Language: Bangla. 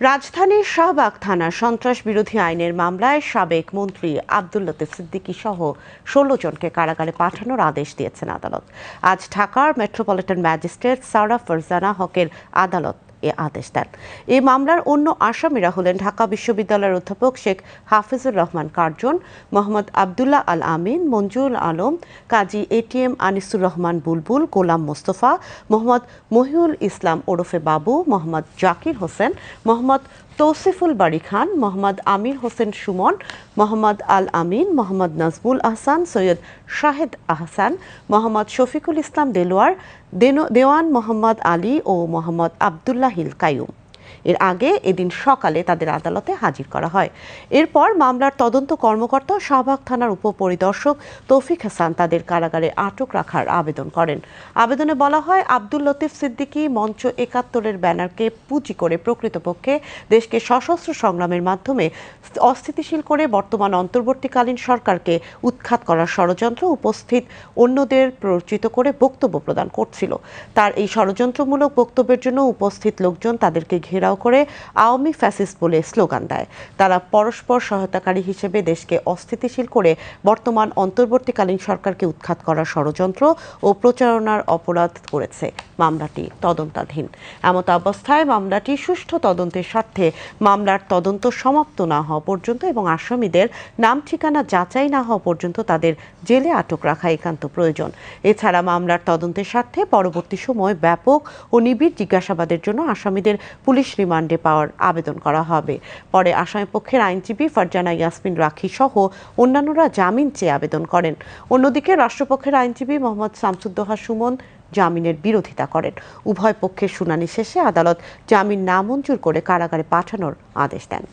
রাজধানীর শাহবাগ থানার সন্ত্রাস বিরোধী আইনের মামলায় সাবেক মন্ত্রী আব্দুল লতিফ সিদ্দিকী সহ ষোলো জনকে কারাগারে পাঠানোর আদেশ দিয়েছেন আদালত। আজ ঢাকার মেট্রোপলিটন ম্যাজিস্ট্রেট সারা ফারজানা হকের আদালত এ আদেশ দেন। এই মামলার অন্য আসামিরা হলেন ঢাকা বিশ্ববিদ্যালয়ের অধ্যাপক শেখ হাফিজুর রহমান কার্জন, মোহাম্মদ আবদুল্লাহ আল আমিন মঞ্জুর আলম, কাজী এটিএম আনিসুর রহমান বুলবুল, গোলাম মোস্তফা, মোহাম্মদ মহিউল ইসলাম ওরফে বাবু, মোহাম্মদ জাকির হোসেন, মোহাম্মদ তৌসিফুল বাড়ি খান, মোহাম্মদ আমির হোসেন সুমন, মোহাম্মদ আল আমিন, মোহাম্মদ নাজমুল আহসান, সৈয়দ শাহেদ আহসান, মোহাম্মদ শফিকুল ইসলাম দেলোয়ার দেওয়ান মোহাম্মদ আলী ও মোহাম্মদ আবদুল্লাহিল কায়ুম। এর আগে এদিন সকালে তাদের আদালতে হাজির করা হয়। এরপর মামলার তদন্ত কর্মকর্তা শাহবাগ থানার উপপরিদর্শক তৌফিক হাসান তাদের কারাগারে আটক রাখার আবেদন করেন। আবেদনে বলা হয়, আব্দুল লতিফ সিদ্দিকী মঞ্চ একাত্তরের ব্যানারকে পুঁজি করে প্রকৃতপক্ষে দেশকে সশস্ত্র সংগ্রামের মাধ্যমে অস্থিতিশীল করে বর্তমান অন্তর্বর্তীকালীন সরকারকে উৎখাত করার ষড়যন্ত্র উপস্থিত অন্যদের প্ররোচিত করে বক্তব্য প্রদান করছিল। তার এই ষড়যন্ত্রমূলক বক্তব্যের জন্য উপস্থিত লোকজন তাদেরকে ঘেরাও করে আওয়ামী ফ্যাসিস্ট বলে স্লোগান দেয়। তারা পরস্পর সহায়তাকারী হিসেবে দেশকে অস্থিতিশীল করে বর্তমান অন্তর্বর্তীকালীন সরকারকে উৎখাত করার ষড়যন্ত্র ও প্রচারণার অপরাধ করেছে মামলাটি তদন্তাধীন। এমত অবস্থায় মামলাটি সুষ্ঠু তদন্তের স্বার্থে মামলার তদন্ত সমাপ্ত না হওয়া পর্যন্ত এবং আসামিদের নাম ঠিকানা যাচাই না হওয়া পর্যন্ত তাদের জেলে আটক রাখা একান্ত প্রয়োজন। এছাড়া মামলার তদন্তের স্বার্থে পরবর্তী সময় ব্যাপক ও নিবিড় জিজ্ঞাসাবাদের জন্য আসামিদের পুলিশ রিমান্ডে পাওয়ার আবেদন করা হবে। পরে আসামিপক্ষের আইনজীবী ফারজানা ইয়াসমিন রাখি সহ অন্যান্যরা জামিন চেয়ে আবেদন করেন। অন্যদিকে রাষ্ট্রপক্ষের আইনজীবী মোহাম্মদ শামসুদ্দোহা সুমন জামিনের বিরোধিতা করেন। উভয় পক্ষের শুনানি শেষে আদালত জামিন নামঞ্জুর করে কারাগারে পাঠানোর আদেশ দেন।